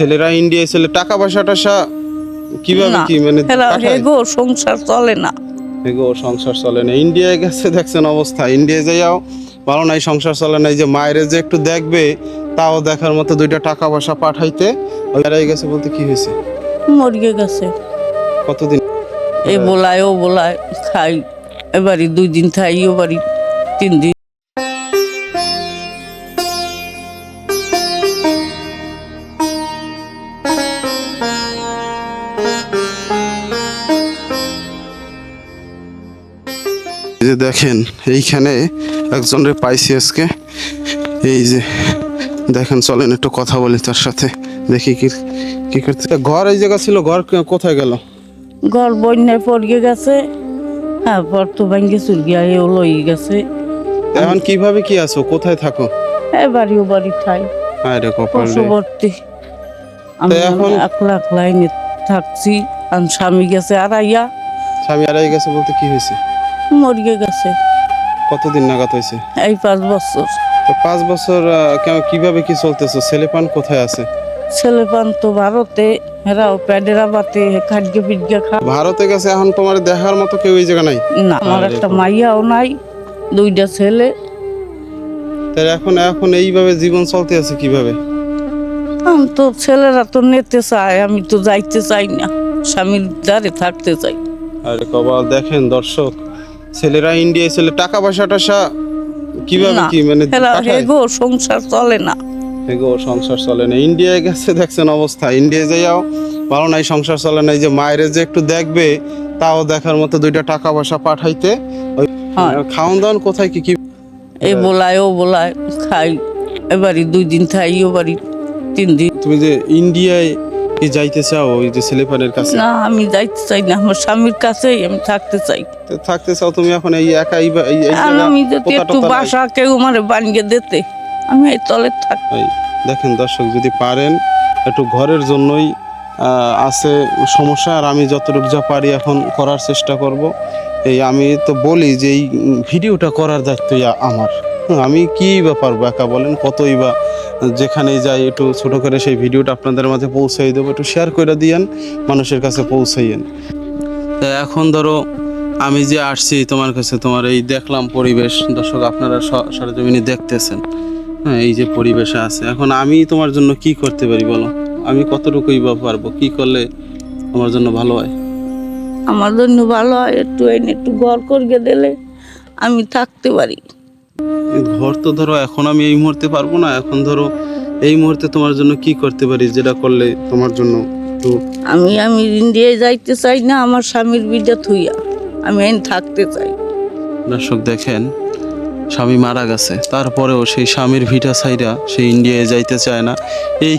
ছেলেরা ইন্ডিয়ায় ছেলে টাকা পয়সা টাসা কীভাবে কি মানে? হেগো সংসার চলে না। এগো সংসার চলে না। ইন্ডিয়ায় গেছে দেখছেন অবস্থা। ইন্ডিয়ায় যাইয়াও ভালো নাই সংসার চলে নাই। যে মায়ের যে একটু দেখবে তাও দেখার মতো দুইটা টাকা পয়সা পাঠাইতে ওই গেছে বলতে কি হয়েছে? মরিয়ে গেছে। কতদিন? এ বলায় ও বলায় খাই এবারই দুই দিন খাই ও বাড়ি তিন দিন। যে দেখেন এইখানে একজনের পাইছি আজকে। এই যে দেখেন চলেন একটু কথা বলি তার সাথে দেখি কি কি করতে ঘর এই জায়গা ছিল ঘর কোথায় গেল? ঘর বন্যায় পড়িয়ে গেছে হ্যাঁ পর তো ভাঙ্গে চুরগিয়া এও লই গেছে। এখন কীভাবে কি আছো? কোথায় থাকো? এবারই ও বাড়ি ঠাই। হ্যাঁ রে কপাল পশুবর্তী। আমি এখন- একলা একলা এনে থাকছি আর স্বামী গেছে আর আইয়া স্বামী আড়াই গেছে বলতে কি হয়েছে? মরিয়ে গেছে। কতদিন নাগাদ হয়েছে? এই পাঁচ বছর। তো পাঁচ বছর কেন- কীভাবে কি চলতেছো? ছেলে পান কোথায় আছে? ছেলে পান তো ভারতে হেরাও প্যাডেরা বাতে খাটকে পিটকে খা ভারতে গেছে এখন তোমার দেখার মতো কেউ এই জায়গা নাই? না আমার একটা মাইয়াও নাই দুইটা ছেলে। তাহলে এখন এখন এইভাবে জীবন চলতে আছে কীভাবে? আমি তো ছেলেরা তো নিতে চায় আমি তো যাইতে চাই না স্বামীর দ্বারে থাকতে চাই। আরে কবাল দেখেন দর্শক ছেলেরা ইন্ডিয়ায় ছেলে টাকা পয়সা টাসা কীভাবে কি মানে? হেগো সংসার চলে না। এগো সংসার চলে না। ইন্ডিয়ায় গেছে দেখছেন অবস্থা। ইন্ডিয়ায় যাইয়াও ভালো নাই সংসার চলে নাই যে মায়ের যে একটু দেখবে তাও দেখার মতো দুইটা টাকা পয়সা পাঠাইতে। হয়। খাওয়ান কোথায় কি কি? এই বলায় ও বলায় খাই। এবারই দুই দিন খাই বাড়ি তিন দিন। তুমি যে ইন্ডিয়ায় কি যাইতে চাও ওই যে ছেলেপানের কাছে? না আমি যাইতে চাই না আমার স্বামীর কাছেই আমি থাকতে চাই। তো থাকতে চাও তুমি এখন এই একাই আমি যদি একটু বাসা কেউ আমার বানিয়ে দিতে আমি এই তলে থাক দেখেন দর্শক যদি পারেন একটু ঘরের জন্যই আছে সমস্যা আর আমি যতটুকু যা পারি এখন করার চেষ্টা করব। এই আমি তো বলি যে এই ভিডিওটা করার দায়িত্বই আমার। আমি কি বা পারব একা বলেন? কতই বা যেখানেই যাই, একটু ছোটো করে সেই ভিডিওটা আপনাদের মাঝে পৌঁছাই দেবো। একটু শেয়ার করে দিয়েন, মানুষের কাছে পৌঁছাইয়েন। তা এখন ধরো, আমি যে আসছি, তোমার কাছে তোমার এই দেখলাম পরিবেশ। দর্শক, আপনারা সরেজমিনে দেখতেছেন। হ্যাঁ এই যে পরিবেশে আছে। এখন আমি তোমার জন্য কি করতে পারি বলো? আমি কতটুকুই বা পারব? কি করলে আমার জন্য ভালো হয়? আমার জন্য ভালো হয়, একটু একটু ঘর করিয়ে দিলে আমি থাকতে পারি। ঘর তো ধরো এখন আমি এই মুহূর্তে পারব না। এখন ধরো এই মুহূর্তে তোমার জন্য কি করতে পারি যেটা করলে তোমার জন্য একটু আমি আমি ইন্ডিয়ায় যাইতে চাই না আমার স্বামীর বিটা থুইয়া। আমি এনে থাকতে চাই। দর্শক দেখেন স্বামী মারা গেছে। তারপরেও সেই স্বামীর ভিটা সাইরা সে ইন্ডিয়ায় যাইতে চায় না। এই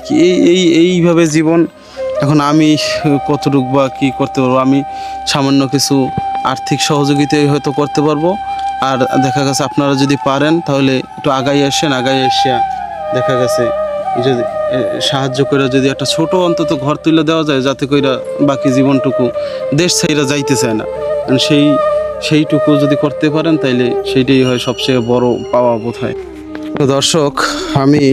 এই এইভাবে জীবন এখন আমি কতটুক বা কী করতে পারব? আমি সামান্য কিছু আর্থিক সহযোগিতাই হয়তো করতে পারব। আর দেখা গেছে আপনারা যদি পারেন, তাহলে একটু আগাই আসেন আগাই আসিয়া দেখা গেছে যদি সাহায্য করে যদি একটা ছোট অন্তত ঘর তুলে দেওয়া যায়, যাতে কইরা বাকি জীবনটুকু দেশ ছাইরা যাইতে চায় না। সেই, সেইটুকু যদি করতে পারেন, তাইলে সেইটাই হয় সবচেয়ে বড় পাওয়া বোধ হয়। তো দর্শক, আমি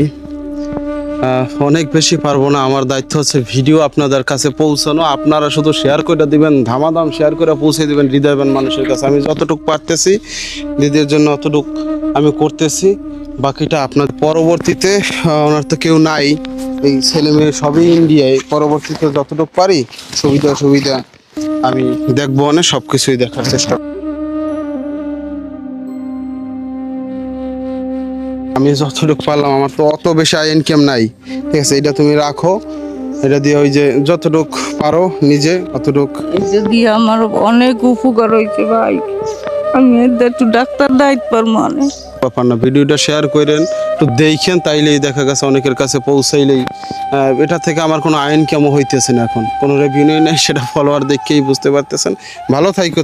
অনেক বেশি পারব না। আমার দায়িত্ব হচ্ছে ভিডিও আপনাদের কাছে পৌঁছানো। আপনারা শুধু শেয়ার করে দিবেন ধামাধাম শেয়ার করে পৌঁছে দিবেন হৃদয়বান মানুষের কাছে। আমি যতটুকু পারতেছি, দিদির জন্য অতটুকু আমি করতেছি। বাকিটা আপনার পরবর্তীতে ওনার তো কেউ নাই। এই ছেলে মেয়ে সবই ইন্ডিয়ায় পরবর্তীতে যতটুকু পারি সুবিধা সুবিধা আমি দেখব অনেক সব কিছুই দেখার চেষ্টা আমি যতটুকু পারলাম আমার তো অত বেশি আই ইনকাম নাই। ঠিক আছে এটা তুমি রাখো। এটা দিয়ে ওই যে যতটুক পারো নিজে অতটুক। যদি আমার অনেক উপকার হয়েছে ভাই। আমি একটু ডাক্তার দায়িত্ব মানে। ব্যাপার না ভিডিওটা শেয়ার করেন একটু দেখেন তাইলেই দেখা গেছে অনেকের কাছে পৌঁছাইলেই। এটা থেকে আমার কোনো আইন কেমন হইতেছে না এখন। কোনো রেভিনিউ নেই সেটা ফলোয়ার দেখেই বুঝতে পারতেছেন। ভালো থাইকো।